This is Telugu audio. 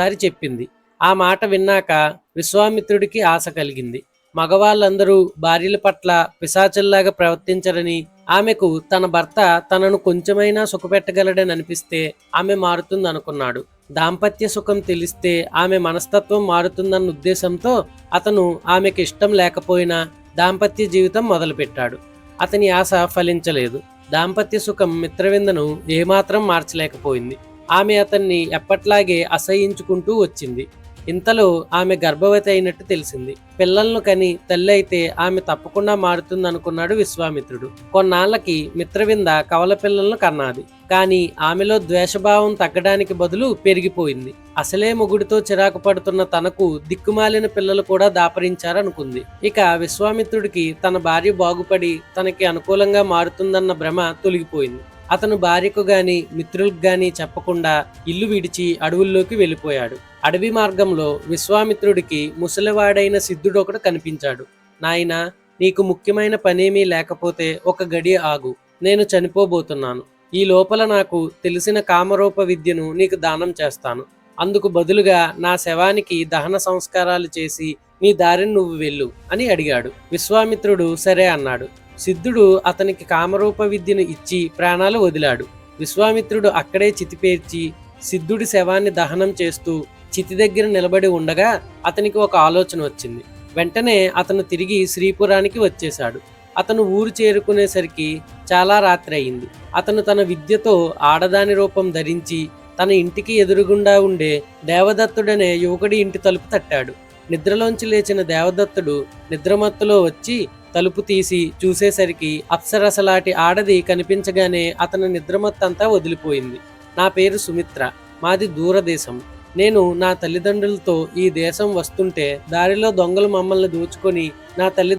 ఒకసారి చెప్పింది. ఆ మాట విన్నాక విశ్వామిత్రుడికి ఆశ కలిగింది. మగవాళ్ళందరూ భార్యల పట్ల పిశాచుల్లాగా ప్రవర్తించరని ఆమెకు తన భర్త తనను కొంచెమైనా సుఖపెట్టగలడని అనిపిస్తే ఆమె మారుతుందనుకున్నాడు. దాంపత్య సుఖం తెలిస్తే ఆమె మనస్తత్వం మారుతుందన్న ఉద్దేశంతో అతను ఆమెకి ఇష్టం లేకపోయినా దాంపత్య జీవితం మొదలుపెట్టాడు. అతని ఆశ ఫలించలేదు. దాంపత్య సుఖం మిత్రవిందను ఏమాత్రం మార్చలేకపోయింది. ఆమె అతన్ని ఎప్పట్లాగే అసహించుకుంటూ వచ్చింది. ఇంతలో ఆమె గర్భవతి అయినట్టు తెలిసింది. పిల్లలను కని తల్లి అయితే ఆమె తప్పకుండా మారుతుంది అనుకున్నాడు విశ్వామిత్రుడు. కొన్నాళ్ళకి మిత్రవింద కవల పిల్లలను కన్నాది. కానీ ఆమెలో ద్వేషభావం తగ్గడానికి బదులు పెరిగిపోయింది. అసలే మొగుడితో చిరాకు పడుతున్న తనకు దిక్కుమాలిన పిల్లలు కూడా దాపరించారనుకుంది. ఇక విశ్వామిత్రుడికి తన భార్య బాగుపడి తనకి అనుకూలంగా మారుతుందన్న భ్రమ తొలగిపోయింది. అతను భార్యకు గాని మిత్రులకు గాని చెప్పకుండా ఇల్లు విడిచి అడవుల్లోకి వెళ్ళిపోయాడు. అడవి మార్గంలో విశ్వామిత్రుడికి ముసలివాడైన సిద్ధుడు ఒకడు కనిపించాడు. నాయనా నీకు ముఖ్యమైన పనేమీ లేకపోతే ఒక గడి ఆగు. నేను చనిపోబోతున్నాను. ఈ లోపల నాకు తెలిసిన కామరూప విద్యను నీకు దానం చేస్తాను. అందుకు బదులుగా నా శవానికి దహన సంస్కారాలు చేసి నీ దారిని నువ్వు వెళ్ళు అని అడిగాడు. విశ్వామిత్రుడు సరే అన్నాడు. సిద్ధుడు అతనికి కామరూప విద్యను ఇచ్చి ప్రాణాలు వదిలాడు. విశ్వామిత్రుడు అక్కడే చితిపేర్చి సిద్ధుడి శవాన్ని దహనం చేస్తూ చితి దగ్గర నిలబడి ఉండగా అతనికి ఒక ఆలోచన వచ్చింది. వెంటనే అతను తిరిగి శ్రీపురానికి వచ్చేశాడు. అతను ఊరు చేరుకునేసరికి చాలా రాత్రి అయింది. అతను తన విద్యతో ఆడదాని రూపం ధరించి తన ఇంటికి ఎదురుగుండా ఉండే దేవదత్తుడనే యువకుడి ఇంటి తలుపు తట్టాడు. నిద్రలోంచి లేచిన దేవదత్తుడు నిద్రమత్తులో వచ్చి తలుపు తీసి చూసేసరికి అప్సరసలాటి ఆడది కనిపించగానే అతని నిద్రమత్తంతా వదిలిపోయింది. నా పేరు సుమిత్ర మాది దూరదేశం. నేను నా తల్లిదండ్రులతో ఈ దేశం వస్తుంటే దారిలో దొంగలు మమ్మల్ని దోచుకొని నా తల్లి